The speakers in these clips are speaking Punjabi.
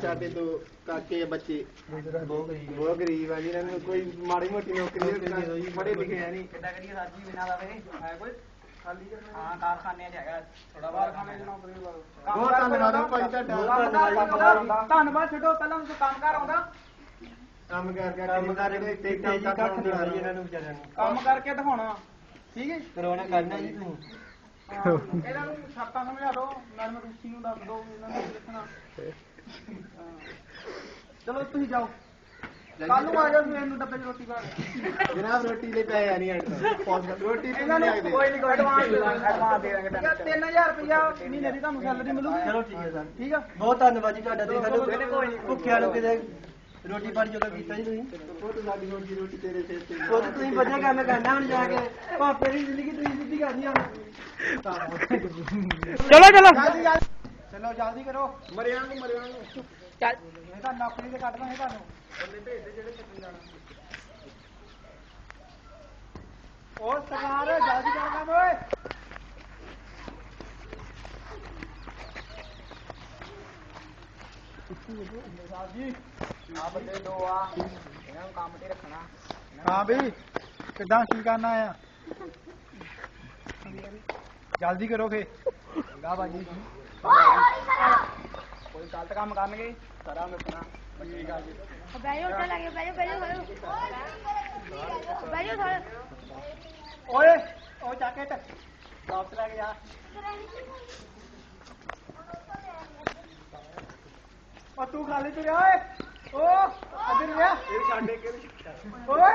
ਸਾਡੇ ਤੋਂ ਕਾਕੇ ਬੱਚੇ ਬਹੁਤ ਗਰੀਬ ਆ ਜੀ ਇਹਨਾਂ ਨੂੰ ਕੋਈ ਮਾੜੀ ਮੋਟੀ ਨੌਕਰੀ ਪੜੇ ਲਿਖੇ ਆ ਨਹੀਂ ਕਿੱਦਾਂ ਕਰੀਏ ਸਰ ਜੀ ਬਿਨਾਂ ਲਵੇ ਹੈ ਕੋਈ ਖਾਲੀ ਹਾਂ ਕਾਰਖਾਨੇ 'ਚ ਹੈਗਾ ਥੋੜਾ ਕਾਰਖਾਨੇ 'ਚ ਨੌਕਰੀ ਬਹੁਤ ਧੰਨਵਾਦ ਭਾਈ ਤੁਹਾਡਾ ਧੰਨਵਾਦ ਛੱਡੋ ਪਹਿਲਾਂ ਤੁਸੀਂ ਕੰਮ ਕਰ ਆਉਂਦਾ। ਕੰਮ ਕਰ ਕਰ ਕੰਮ ਕਰ ਤੇ ਕੰਮ ਜੀ ਕੱਖ ਨਹੀਂ ਆ ਇਹਨਾਂ ਨੂੰ ਵਿਚਾਰਿਆਂ ਨੂੰ ਕੰਮ ਕਰਕੇ ਦਿਖਾਉਣਾ। ਠੀਕ ਹੈ ਕਰਵਾਉਣਾ ਕਰਨਾ ਜੀ ਤੂੰ। ਹਾਂ, ਇਹਨਾਂ ਨੂੰ ਸ਼ਰਤਾਂ ਸਮਝਾ ਦਿਓ ਮੈਡਮ ਰੂਸੀ ਨੂੰ ਦੱਸ ਦਿਓ ਇਹਨਾਂ ਨੂੰ ਲਿਖਣਾ ਹਾਂ। ਚਲੋ ਤੁਸੀਂ ਜਾਓ। ਕੱਲ ਨੂੰ ਆ ਜਾਓ ਮੈਨੂੰ ਡੱਬੇ 'ਚ ਰੋਟੀ ਪਾ ਕੇ ਜਨਾਬ ਰੋਟੀ ਲਈ ਪੈਸੇ ਆ ਨਹੀਂ ਆਂਟਾ ਰੋਟੀ ਤੇ ਇਹਨਾਂ ਨੂੰ ਨਹੀਂ ਕੋਈ ਨਹੀਂ ਕੋਈ ਐਡਵਾਂਸ ਦੇ ਦਾਂਗੇ ਐਡਵਾਂਸ ਦੇ ਦਾਂਗੇ 3000 ਰੁਪਇਆ ਮਹੀਨੇ ਦੀ ਤੁਹਾਨੂੰ ਸੈਲਰੀ ਮਿਲੂਗੀ। ਚਲੋ ਠੀਕ ਹੈ ਸਰ। ਠੀਕ ਆ? ਬਹੁਤ ਧੰਨਵਾਦ ਜੀ ਤੁਹਾਡਾ ਤੁਸੀਂ ਸਾਨੂੰ ਭੁੱਖਿਆਂ ਨੂੰ ਕਿਤੇ ਰੋਟੀ ਪਾਣੀ ਜਦੋਂ ਕੀਤਾ ਜੀ ਤੁਸੀਂ। ਬਹੁਤ ਸਾਡੀ ਰੋਟੀ ਰੋਟੀ ਤੇਰੇ ਸਿਰ ਤੇ ਉਹ ਤਾਂ ਤੁਸੀਂ ਵਧੀਆ ਕੰਮ ਕਰਨਾ ਹੁਣ ਜਾ ਕੇ। ਪਾਪੇ ਦੀ ਜ਼ਿੰਦਗੀ ਤੁਸੀਂ ਸਿੱਧੀ ਕਰਨੀ ਹੁਣ ਚਲੋ ਚਲੋ। ਚਲੋ ਜਲਦੀ ਕਰੋ। ਮਰਿਆਂ ਨੂੰ ਮਰਿਆਂ ਨੂੰ। ਚੱਲ। ਇਹ ਤਾਂ ਨੌਕਰੀ ਤੇ ਕੱਢ ਦਾਂਗੇ ਤੁਹਾਨੂੰ। ਬੰਦੇ ਭੇਜ ਦੇ ਜਿਹੜੇ ਚੱਕਣ ਜਾਣਾ। ਉਹ ਸਰਦਾਰ ਜਲਦੀ ਕਰ ਕੰਮ ਓਏ। ਸਾਹਿਬ ਜੀ ਆ ਬੰਦੇ ਦੋ ਆ। ਇਹਨਾਂ ਨੂੰ ਕੰਮ ਤੇ ਰੱਖਣਾ। ਹਾਂ ਬਈ ਕਿੱਦਾਂ ਕੀ ਕਰਨਾ ਆ? ਜਲਦੀ ਕਰੋ ਫੇ। ਗਾ ਬਾਜੀ ਕੋਈ ਗਲਤ ਕੰਮ ਕਰਨਗੇ ਸਾਰਾ ਮਿਲਣਾ ਬੱਚੀ ਗੱਲ ਜੀ। ਬੈਜੋ ਉੱਤੇ ਲੱਗੇ ਬੈਜੋ ਬੈਜੋ ਬੈਜੋ ਥੋੜਾ ਓਏ ਉਹ ਜੈਕਟ ਵਾਪਸ ਲੈ ਕੇ ਜਾ। ਉਹ ਤੂੰ ਖਾਲੀ ਤੁਰਿਆ ਓਏ। ਓ ਅਦਰ ਰਿਆ ਇਹ ਛੱਡੇ ਕੇ ਓਏ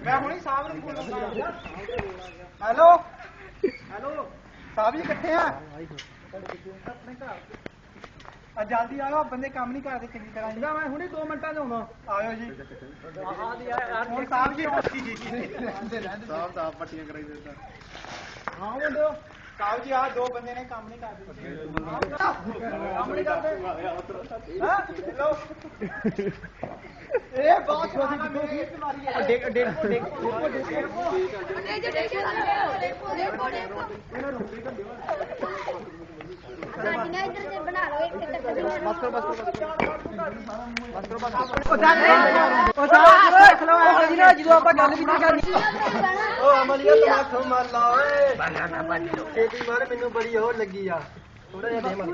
ਮੈਂ ਹੁਣੀ ਹੈਲੋ? ਹੈਲੋ? ਸਾਹਿਬ ਜੀ ਕਿੱਥੇ ਆ ਆਪਣੇ ਘਰ ਆ ਜਲਦੀ ਆਓ ਬੰਦੇ ਕੰਮ ਨਹੀਂ ਕਰਦੇ ਚੰਗੀ ਤਰ੍ਹਾਂ। ਜੀ ਮੈਂ ਹੁਣੇ 2 ਮਿੰਟਾਂ 'ਚ ਆਉਣਾ ਆਇਓ ਜੀ। ਹੁਣ ਸਾਹਿਬ ਜੀ ਸਾਫ਼ ਸਾਫ਼ ਪੱਟੀਆਂ ਕਰਾਈ ਦਿੰਦਾ। ਹਾਂ ਮੁੰਡਿਓ ਸਾਹਿਬ ਜੀ ਆ ਦੋ ਬੰਦੇ ਨੇ ਕੰਮ ਨਹੀਂ ਕਰਦੇ। ਕੰਮ ਨਹੀਂ ਕਰਦੇ। ਹਾਂ? ਲੋ ਇਹ ਬਹੁਤ ਖਾਣਾ ਮੇਰੀ ਬਿਮਾਰੀ ਹੈ ਡੇਕ ਡੇਕ ਡੇਕ ਦੇਖੋ ਦੇਖੋ ਦੇਖੋ। ਦੇਖੋ ਸਾਡੀਆਂ ਇੱਧਰ ਤੇ ਬਣਾ ਲਓ ਇੱਕ ਡੱਬੇ ਬਸ ਬਸ ਉਹ ਸਾਹਿਬ ਰੱਖ ਲਓ ਜੀ ਨਾ ਜਦੋਂ ਆਪਾਂ ਗੱਲ ਵੀ ਨਹੀਂ ਕਰਨੀ ਓ ਅਮਲੀਆ ਤਮਾਕੂ ਮਾਰ ਲਾ ਓਏ ਬਨਾਨਾ ਬੰਦ ਛੇਤੀ ਮਾਰ ਮੈਨੂੰ ਬੜੀ ਹੋਰ ਲੱਗੀ ਆ ਥੋੜਾ ਜਿਹਾ ਦੇ ਮਾਰ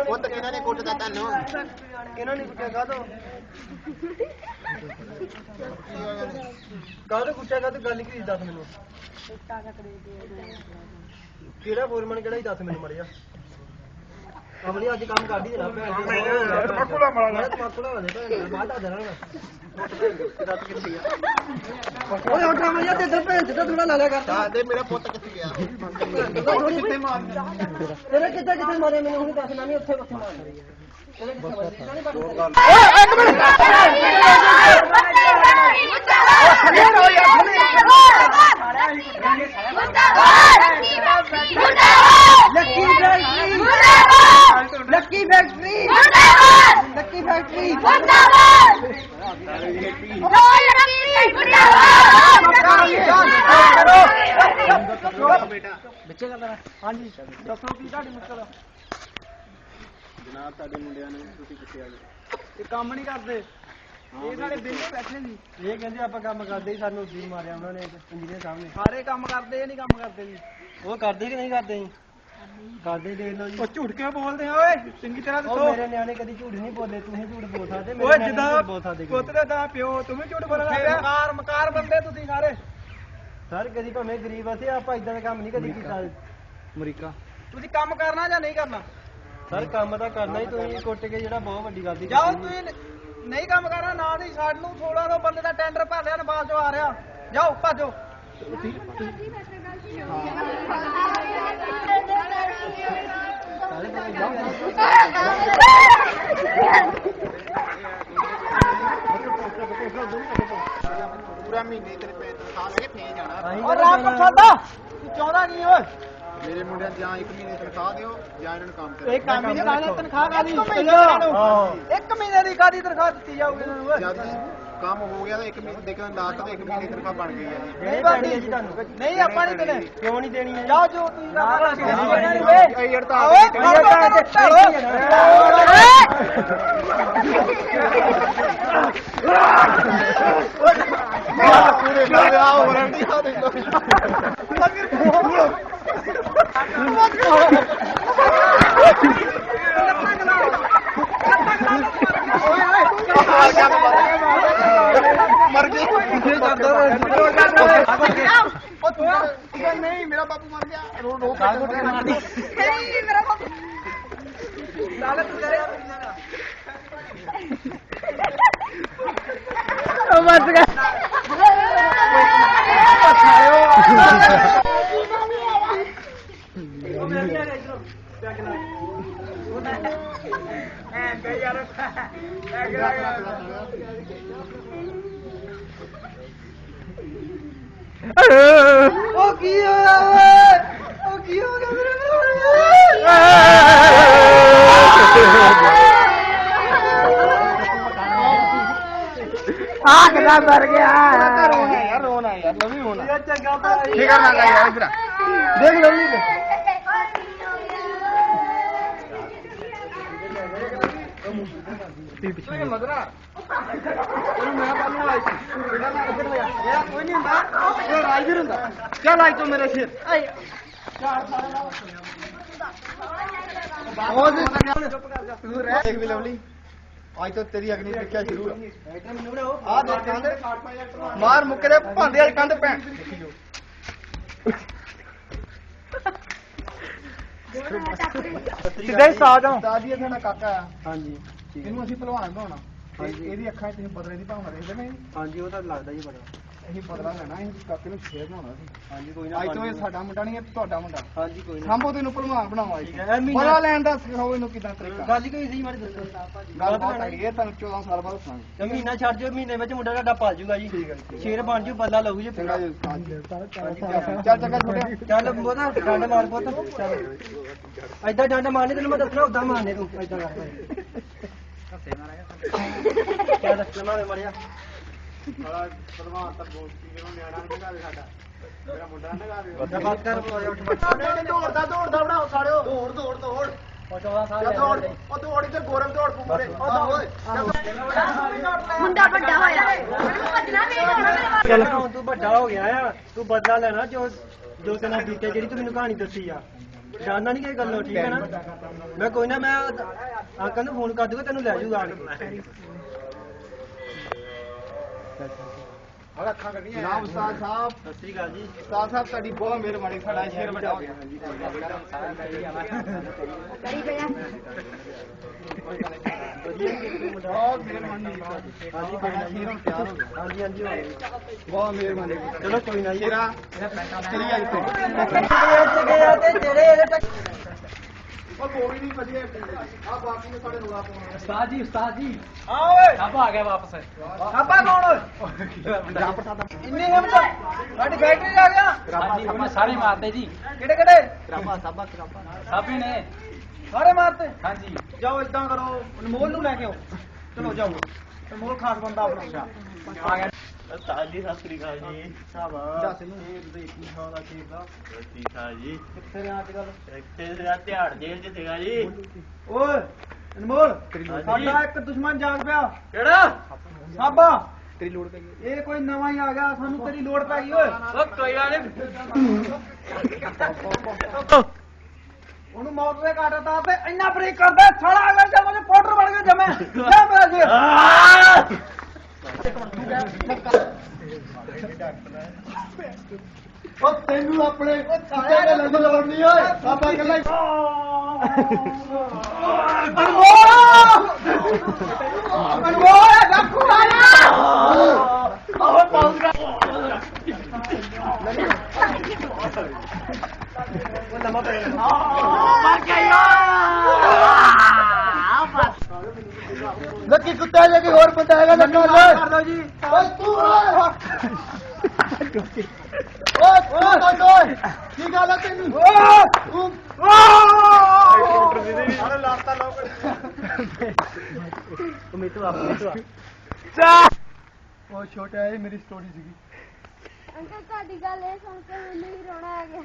ਉਹ ਤਾਂ ਕਿਹਨਾਂ ਨੇ ਕੁੱਟਦਾ ਤੁਹਾਨੂੰ ਕਿਹਨਾਂ ਨੇ ਕੁੱਟਿਆ ਕਾਹਦੋਂ ਕਾਹਦੋਂ ਕੁੱਟਿਆ ਕਾਹਦੋਂ ਗੱਲ ਕੀ ਦੱਸ ਮੈਨੂੰ ਕਿਹੜਾ ਫੋਰਮਨ ਕਿਹੜਾ ਹੀ ਦੱਸ ਮੈਨੂੰ ਮੜਿਆ ਅਮਲੀ ਅੱਜ ਕੰਮ ਕਰਦੀ ਜਨਾ ਭੈਣ ਜੀ ਤਮਾਕੂ ਲਾ ਮਾਰਾ ਤਮਾਕੂ ਲਾ ਦੇ ਭੈਣ ਬਾਅਦ ਆ ਦੇਣਾ। ਦੱਸ ਕਿੱਥੇ ਗਿਆ? ਓਏ ਉੱਠ ਅਮਲੀਆ ਤੇ ਇੱਧਰ ਭੈਣ ਤੇ ਥੋੜਾ ਲਾ ਲਿਆ ਕਰ। ਹਾਂ ਦੇ ਮੇਰਾ ਪੁੱਤ ਕਿੱਥੇ ਗਿਆ? ਥੋੜੀ ਕਿੱਥੇ ਮਾਰ ਤੇਰੇ ਕਿੱਥੇ ਕਿੱਥੇ ਮਾਰੇ ਮੈਨੂੰ? ਹੁਣ ਦੱਸ ਨਾ ਨਹੀਂ ਉੱਥੇ ਉੱਥੇ ਮਾਰ ਤੇਰੇ ਕਿੱਥੇ ਮਾਰੇ? ਲੱਕੀ ਫੈਕਟਰੀ ਲੱਕੀ ਫੈਕਟਰੀ ਗੱਲ ਹਾਂਜੀ ਦੱਸੋ ਕੀ ਤੁਹਾਡੀ ਮੁਸ਼ਕਲ? ਜਨਾਬ ਸਾਡੇ ਮੁੰਡਿਆਂ ਨੂੰ ਤੁਸੀਂ ਕਿੱਥੇ ਆ ਗਏ? ਇਹ ਕੰਮ ਨਹੀਂ ਕਰਦੇ। ਇਹ ਸਾਡੇ ਬਿੱਲੇ ਬੈਠੇ ਸੀ ਇਹ ਕਹਿੰਦੇ ਆਪਾਂ ਕੰਮ ਕਰਦੇ ਹੀ ਸਾਨੂੰ ਉੱਦੀ ਮਾਰਿਆ ਉਹਨਾਂ ਨੇ ਇੰਜੀਨੀਅਰ ਸਾਹਮਣੇ ਸਾਰੇ ਕੰਮ ਕਰਦੇ ਇਹ ਨਹੀਂ ਕੰਮ ਕਰਦੇ ਜੀ। ਉਹ ਕਰਦੇ ਕਿ ਨਹੀਂ ਕਰਦੇ ਜੀ? ਕਰਦੇ ਦੇਖ ਲਓ ਜੀ। ਉਹ ਝੂਠ ਕਿਉਂ ਬੋਲਦੇ ਆ ਓਏ? ਚੰਗੀ ਤਰ੍ਹਾਂ ਦੱਸੋ। ਮੇਰੇ ਨਿਆਣੇ ਕਦੀ ਝੂਠ ਨਹੀਂ ਬੋਲਦੇ ਤੁਸੀਂ ਝੂਠ ਬੋਲ ਸਕਦੇ ਮੇਰੇ ਓਏ ਨਿਆਣੇ ਜਿੱਦਾਂ ਝੂਠ ਬੋਲ ਸਕਦੇ ਪੁੱਤ ਦਾ ਦਾ ਪਿਓ ਤੂੰ ਵੀ ਝੂਠ ਬੋਲਣਾ ਪਿਆ। ਮਕਾਰ ਮਕਾਰ ਬੰਦੇ ਤੁਸੀਂ ਸਾਰੇ। ਸਰ ਕਦੀ ਭਾਵੇਂ ਗਰੀਬ ਅਸੀਂ ਆਪਾਂ ਇਦਾਂ ਦਾ ਕੰਮ ਨਹੀਂ ਕਦੀ ਕੀਤਾ। ਅਮਰੀਕਾ। ਤੁਸੀਂ ਕੰਮ ਕਰਨਾ ਜਾਂ ਨਹੀਂ ਕਰਨਾ? ਸਰ ਕੰਮ ਤਾਂ ਕਰਨਾ ਹੀ ਤੁਸੀਂ ਕੁੱਟ ਕੇ ਜਿਹੜਾ ਬਹੁਤ ਵੱਡੀ ਗੱਲ ਦੀ ਜਾਓ ਤੁਸੀਂ ਨ- ਨਹੀਂ ਕੰਮ ਕਰਨਾ ਨਾ ਦੀ ਸਾਨੂੰ 1600 ਬੰਦੇ ਦਾ ਟੈਂਡਰ ਭਰ ਲਿਆ ਨਵਾਜ਼ ਜੋ ਆ ਰਿਹਾ। ਜਾਓ ਭੱਜੋ। ਪੂਰਾ ਮਹੀਨੇ ਤੇਰੇ ਪੈਸੇ ਤਨਖਾਹ ਲੈ ਕੇ ਫੇਰ ਜਾਣਾ। ਓ ਰਾਮ ਪ੍ਰਸਾਦਾ ਤੂੰ। ਚਾਹੁੰਦਾ ਕੀ ਓਏ। ਮੇਰੇ ਮੁੰਡਿਆਂ ਨੂੰ ਜਾਂ ਇੱਕ ਮਹੀਨੇ ਤਨਖਾਹ ਦਿਓ ਜਾਂ ਇਹਨਾਂ ਨੂੰ ਕੰਮ ਤੇ ਇਹ ਕੰਮ ਨਹੀਂ ਕਰਨਾ ਤਨਖਾਹ ਕਾਦੀ। ਇੱਕ ਮਹੀਨੇ ਦੀ ਕਾਦੀ ਤਨਖਾਹ ਦਿੱਤੀ ਜਾਊਗੀ ਇਹਨਾਂ ਨੂੰ ਓਏ ਜਦ ਕੰਮ ਹੋ ਗਿਆ ਤਾਂ ਇੱਕ ਮਹੀਨੇ ਦੇ ਕੇ ਲਾਸਟ ਤੇ ਇੱਕ ਮਹੀਨੇ ਦੀ ਤਨਖਾਹ ਬਣ ਗਈ ਹੈ ਜੀ। ਨਹੀਂ ਹੈ ਜੀ ਤੁਹਾਨੂੰ। ਨਹੀਂ ਆਪਾਂ ਨਹੀਂ ਦੇਣੇ ਕਿਉਂ ਨਹੀਂ ਦੇਣੀ ਹੈ ਜਾਓ ਜੋ ਤੁਸੀਂ ਕਰਨਾ ਇਹ ਹੜਤਾਲ ਓਏ ਤੇ ਪੂਰੇ ਨਾਲ ਆ ਹੋ ਰੰਡੀ ਆ ਦੇਖ ਲਓ ਮਰ ਗਏ ਉਹ ਤੂੰ ਨਹੀਂ ਮੇਰਾ ਬਾਪੂ ਮਰ ਗਿਆ ਰੋ ਰੋ ਨਹੀਂ ਮੇਰਾ ਬਾਪ ਲਾਲੇ ਤੂੰ ਕਰੇ ਉਹ ਕੀ ਹੋਇਆ ਓਏ ਉਹ ਕੀ ਹੋ ਗਿਆ ਮੇਰੇ ਆ ਕਿਦਾਂ ਮਰ ਗਿਆ ਰੋਣਾ ਯਾਰ ਰੋਣਾ ਯਾਰ ਲਵੀ ਹੋਣਾ ਇਹ ਚੰਗਾ ਭਰਾ ਜੀ। ਠੀਕ ਕਰਨਾ ਯਾਰ ਇਧਰ ਦੇਖ ਕੋਈ ਨਹੀਂ ਹੁੰਦਾ ਇਹ ਰਾਜਵੀਰ ਹੁੰਦਾ ਚੱਲ ਆਈ ਤੂੰ ਮੇਰੇ ਸਿਰ ਬਹੁਤ ਤੂੰ ਰਹਿ ਦੇਖ ਵੀ ਲਵਲੀ ਅੱਜ ਤੋਂ ਤੇਰੀ ਅਗਨੀ ਪ੍ਰੀਖਿਆ ਸ਼ੁਰੂ ਆ ਆ ਦੇਖ ਕੰਧ ਮਾਰ ਮੁੱਕੇ ਭਾਂਦੇ ਵਾਲੀ ਕੰਧ ਪੈਣ ਸਿੱਧੇ ਸਾਹ ਜਾਓ ਦਾਦੀ ਇਹ ਸਾਡਾ ਕਾਕਾ ਆ ਹਾਂਜੀ ਇਹਨੂੰ ਅਸੀਂ ਭਲਵਾਨ ਬਣਾਉਣਾ ਤੇ ਹਾਂਜੀ। ਇਹਦੀ ਅੱਖਾਂ 'ਚ ਬਦਲੇ ਦੀ ਭਾਵਨਾ ਰਹਿੰਦੇ ਨੇ ਹਾਂਜੀ ਉਹ ਤਾਂ ਲੱਗਦਾ ਜੀ ਬੜਾ ਅਸੀਂ ਬਦਲਾ ਲੈਣਾ ਅਸੀਂ ਕਾਕੇ ਨੂੰ ਸ਼ੇਰ ਬਣਾਉਣਾ ਸੀ। ਹਾਂਜੀ ਕੋਈ ਨਾ ਅੱਜ ਤੋਂ ਇਹ ਸਾਡਾ ਮੁੰਡਾ ਨਹੀਂ ਇਹ ਤੁਹਾਡਾ ਮੁੰਡਾ। ਹਾਂਜੀ ਕੋਈ ਨਾ। ਸਾਂਭੋ ਤੈਨੂੰ ਭਲਵਾਨ ਬਣਾਵਾ ਠੀਕ ਹੈ, ਇਹ ਮਹੀਨਾ- ਬਦਲਾ ਲੈਣ ਦਾ ਸਿਖਾਓ ਇਹਨੂੰ ਕਿਦਾਂ ਤਰੀਕਾ। ਗੱਲ ਹੀ ਕੋਈ ਸੀ ਮਾੜੀ ਦੱਸੋ। ਗੱਲ ਬਹੁਤ ਆਈ ਹੈ ਤੁਹਾਨੂੰ 14 ਸਾਲ ਬਾਅਦ ਦੱਸਾਂਗੇ। ਮਹੀਨਾ ਛੱਡ ਦਿਓ ਮਹੀਨੇ ਵਿੱਚ ਮੁੰਡਾ ਤੁਹਾਡਾ ਪਲ ਜੂਗਾ ਜੀ। ਠੀਕ ਹੈ ਸ਼ੇਰ ਬਣ ਜੂ ਬਦਲਾ ਲਊ ਜੀ। ਜੀ। ਚੱਲ ਚੰਗਾ। ਛੋਟਿਆ ਚੱਲ ਬੋਦਾ ਡੰਡ ਮਾਰ ਪੁੱਤ ਚੱਲ। ਐਦਾਂ ਡੰਡ ਮਾਰਨੇ ਤੈਨੂੰ ਮੈਂ ਦੱਸਣਾ ਉਦਾਂ ਮਾਰਨੇ ਤੂੰ। ਐਦਾਂ ਕਰ। ਚੱਲ ਲਮਾ ਮਰਿਆ। ਤਾਂ ਬੋਲਤੀ ਜਦੋਂ ਨਿਆਣਾ ਨਹੀਂ ਲਗਾ ਦੇ ਸਾਡਾ। ਮੇਰਾ ਮੁੰਡਾ ਨਹੀਂ ਲਗਾ ਦੇ ਬਾਤ ਕਰ ਬੋਲਿਆ ਉੱਠ ਬੱਟ ਦੌੜਦਾ ਦੌੜਦਾ ਬਣਾਓ ਸਾਲਿਓ। ਦੌੜ ਦੌੜ ਦੌੜ। ਉਹ 14 ਸਾਲ ਚੱਲ ਦੌੜ ਉਹ ਦੌੜ ਇੱਧਰ ਗੋਰਮ ਦੌੜ ਪੂਰੇ ਉਹ ਦੌੜ ਓਏ ਮੁੰਡਾ ਵੱਡਾ ਹੋਇਆ। ਮੈਨੂੰ ਭੱਜਣਾ ਨਹੀਂ ਹੋਣਾ ਮੇਰੇ ਵੱਲ। ਚੱਲ। ਹੁਣ ਤੂੰ ਵੱਡਾ ਹੋ ਗਿਆ ਆ। ਤੂੰ ਬਦਲਾ ਲੈਣਾ ਜੋ ਜੋ ਤੇਨਾਂ ਬੀਤੇ ਜਿਹੜੀ ਤੂੰ ਮੈਨੂੰ ਕਹਾਣੀ ਦੱਸੀ ਆ। ਜਾਣਦਾ ਨਹੀਂ ਕਿ ਗੱਲੋਂ ਠੀਕ ਹੈ ਨਾ? ਮੈਂ ਕੋਈ ਨਾ ਮੈਂ ਅੰਕਲ ਨੂੰ ਫੋਨ ਕਰ ਦੂੰਗਾ ਤੈਨੂੰ ਲੈ ਜਾਊਗਾ ਆਣ ਕੇ। ਹਲ ਅੱਖਾਂ ਕੱਢੀਆਂ ਜਨਾਬ ਉਸਤਾਦ ਸਾਹਿਬ। ਸਤਿ ਸ੍ਰੀ ਅਕਾਲ ਜੀ। ਉਸਤਾਦ ਸਾਹਿਬ ਤੁਹਾਡੀ ਬਹੁਤ ਮਿਹਰਬਾਨੀ ਸਾਡਾ ਸ਼ੇਰ ਹੋ ਗਿਆ ਕਰੀ ਬਹੁਤ ਮਿਹਰਬਾਨੀ ਹਾਂਜੀ ਜੀ ਸ਼ੇਰ ਹੁਣ ਤਿਆਰ ਹੋ ਗਿਆ ਹਾਂਜੀ ਹਾਂਜੀ। ਬਹੁਤ ਮਿਹਰਬਾਨੀ ਚਲੋ ਕੋਈ ਨਾ ਸ਼ੇਰਾ ਚਲੀ ਆਈ ਤੇ ਗਏ ਤੇ ਜਿਹੜੇ ਇਹਦੇ ਤੱਕ ਉਹ ਕੋਈ ਨਹੀਂ ਵਧੀਆ ਆ ਬਾਕੀ ਨੇ ਸਾਡੇ ਰੋਲਾ ਪਾਉਣਾ ਉਸਤਾਦ ਜੀ ਉਸਤਾਦ ਜੀ। ਹਾਂ ਓਏ। ਸਾਬਾ ਆ ਗਿਆ ਵਾਪਸ। ਸਾਬਾ ਕੌਣ ਓਏ? ਇੰਨੇ ਹਿੰਮਤ ਸਾਡੀ ਫੈਕਟਰੀ ਜਾ ਗਿਆ। ਹਾਂਜੀ ਉਹਨੇ ਸਾਰੇ ਮਾਰਦੇ ਜੀ। ਕਿਹੜੇ ਕਿਹੜੇ? ਰਾਬਾ ਸਾਬਾ ਕਰਾਬਾ। ਸਾਬੇ ਨੇ। ਸਾਰੇ ਮਾਰਤੇ? ਹਾਂਜੀ। ਜਾਓ ਇਦਾਂ ਕਰੋ। ਅਨਮੋਲ ਨੂੰ ਲੈ ਕੇ ਆਓ। ਚਲੋ ਜਾਓ। ਅਨਮੋਲ ਖਾਸ ਬੰਦਾ ਆਪਣਾ। ਆ ਗਿਆ। ਸਤਿ ਸ੍ਰੀ ਅਕਾਲ ਜੀ। ਸਾਬਾ ਦੱਸ ਇਹਨੂੰ। ਇਹ ਦੇਖੀ ਖਾਂ ਦਾ ਠੀਕ ਆ। ਠੀਕ ਆ ਜੀ? ਕਿੱਥੇ ਰਿਹਾ ਅੱਜ ਕੱਲ ਇੱਥੇ ਦਾ ਧਿਆੜ ਜੇਲ੍ਹ ਚ ਸੀਗਾ ਜੀ। ਓਏ ਅਨਮੋਲ ਹਾਂਜੀ। ਸਾਡਾ ਇੱਕ ਦੁਸ਼ਮਣ ਜਾਗ ਪਿਆ। ਕਿਹੜਾ? ਸਾਬਾ। ਤੇਰੀ ਲੋੜ ਪਈ ਇਹ ਕੋਈ ਨਵਾਂ ਹੀ ਆ ਗਿਆ ਸਾਨੂੰ ਤੇਰੀ ਲੋੜ ਪੈ ਗਈ ਓਏ। ਉਹ ਕੋਈ ਗੱਲ ਨਹੀਂ ਉਹਨੂੰ ਮੌਤ ਦੇ ਘਾਟ ਤਾਂ ਤੇ ਇੰਨਾ ਬ੍ਰੇਕ ਕਰਦਾ ਸਾਲਾ ਅਗਰ ਜੇ ਮੈਨੂੰ ਪਾਊਡਰ ਬਣ ਕੇ ਜਮੇ ਜਾ ਮੇਰਾ ਜੀ ਉਹ ਤੈਨੂੰ ਆਪਣੇ ਕੁੱਤੇ ਦੇ ਲੰਗ ਲਾਉਣੀ ਓਏ ਸਾਬਾ ਕਹਿੰਦਾ ਅਨਮੋਲ ਅਨਮੋਲ ਡਾਕੂ ਆਇਆ ਉਹ ਲੰਮਾ ਪੈ ਗਿਆ ਲੱਕੀ ਕੁੱਤਾ ਜੇ ਕੋਈ ਹੋਰ ਬੰਦਾ ਹੈਗਾ ਲੱਗਾ ਕਰ ਦੋ ਜੀ ਓਏ ਤੂੰ ਓਏ ਓਏ ਓਏ ਕੀ ਗੱਲ ਹੈ ਤੈਨੂੰ? ਤੂੰ ਅਰੇ ਲਾਤਾ ਲੋਕ ਤੂੰ ਮੇਤੋਂ ਆ ਮੇਤੋਂ ਆ ਬਹੁਤ ਛੋਟਾ ਹੈ ਇਹ ਮੇਰੀ ਸਟੋਰੀ ਸੀਗੀ। ਅੰਕਲ ਤੁਹਾਡੀ ਗੱਲ ਇਹ ਸੁਣ ਕੇ ਮੈਨੂੰ ਹੀ ਰੋਣਾ ਆ ਗਿਆ।